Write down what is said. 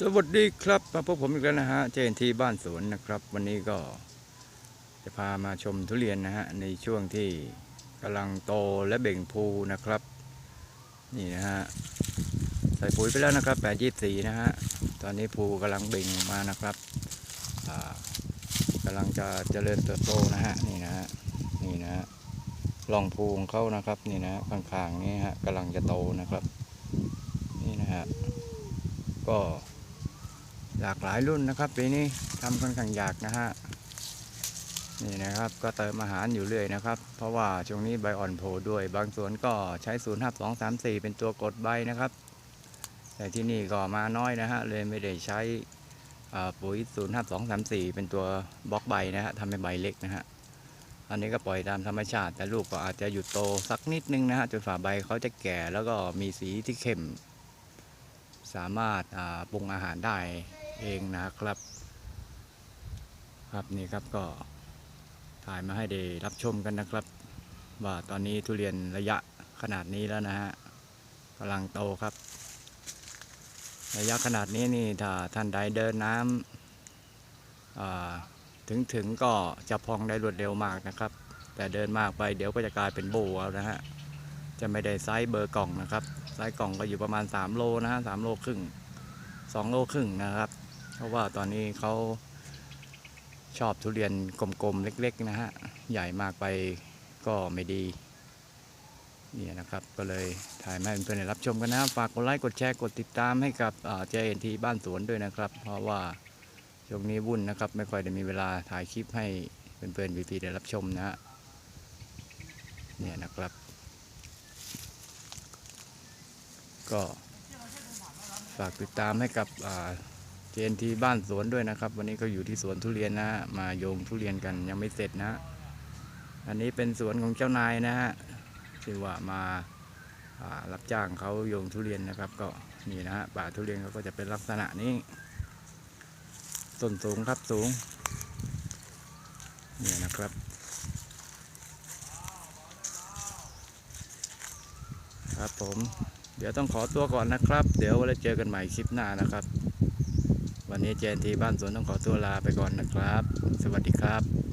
สวัสดีครับ มาพบผมอีกแล้วนะฮะเจนทีบ้านสวนนะครับ วันนี้ก็จะพามาชมทุเรียนนะฮะ ในช่วงที่กำลังโตและเบ่งพูนะครับ นี่นะฮะ ใส่ปุ๋ยไปแล้วนะครับ8 24นะฮะ ตอนนี้ภูกำลังเบ่งมานะครับกำลังจะเจริญเติบโตนะฮะ นี่นะฮะ นี่นะฮะลองภูของเขานะครับ นี่นะฮะข้างๆนี้ฮะกำลังจะโตนะครับ นี่นะฮะก็ หลากหลายรุ่นนะครับปีนี้ทำค่อนข้างยากนะฮะนี่นะครับก็เติมอาหารอยู่เรื่อยนะครับ เพราะว่าช่วงนี้ใบอ่อนโผล่ด้วย บางสวนก็ใช้0 5 2 3 4 เป็นตัวกดใบนะครับ แต่ที่นี่ก็มาน้อยนะฮะเลยไม่ได้ใช้อ่าปุ๋ย0 5 2 3 4 เป็นตัวบล็อกใบนะฮะทำให้ใบเล็กนะฮะอันนี้ก็ปล่อยตามธรรมชาติ แต่ลูกก็อาจจะหยุดโตสักนิดนึงนะฮะจนฝาใบเขาจะแก่แล้วก็มีสีที่เข้ม สามารถปรุงอาหารได้ เองนะครับ ครับนี่ครับก็ถ่ายมาให้ได้รับชมกันนะครับ ว่าตอนนี้ทุเรียนระยะขนาดนี้แล้วนะฮะกำลังโตครับ ระยะขนาดนี้นี่ถ้าท่านใดเดินน้ำถึงถึงก็จะพองได้รวดเร็วมากนะครับ แต่เดินมากไปเดี๋ยวก็จะกลายเป็นโบเอานะฮะจะไม่ได้ไซส์เบอร์กล่องนะครับไซส์กล่องก็อยู่ประมาณ 3 โลนะฮะสามโลครึ่งสองโลครึ่งนะครับ เพราะว่าตอนนี้เขาชอบทุเรียนกลมๆ เล็ก ๆ นะฮะ ใหญ่มากไปก็ไม่ดี นี่นะครับ ก็เลยถ่ายมาให้เพื่อนๆรับชมกันนะ ฝากกดไลค์ กดแชร์ กดติดตามให้กับเจเอ็นทีบ้านสวนด้วยนะครับ เพราะว่าช่วงนี้วุ่นนะครับ ไม่ค่อยได้มีเวลาถ่ายคลิปให้เพื่อนๆพี่ๆได้รับชมนะฮะ เนี่ยนะครับ ก็ฝากติดตามให้กับ จนทีบ้านสวนด้วยนะครับ วันนี้ก็อยู่ที่สวนทุเรียนนะ มาโยงทุเรียนกันยังไม่เสร็จนะ อันนี้เป็นสวนของเจ้านายนะฮะที่ว่ามาารับจ้างเขาโยงทุเรียนนะครับ ก็นี่นะฮะป่าทุเรียนเขาก็จะเป็นลักษณะนี้ต้นสูงครับสูงนี่นะครับครับผม เดี๋ยวต้องขอตัวก่อนนะครับ เดี๋ยวเราเจอกันใหม่คลิปหน้านะครับ วันนี้เจนทีบ้านสวนต้องขอตัวลาไปก่อนนะครับ สวัสดีครับ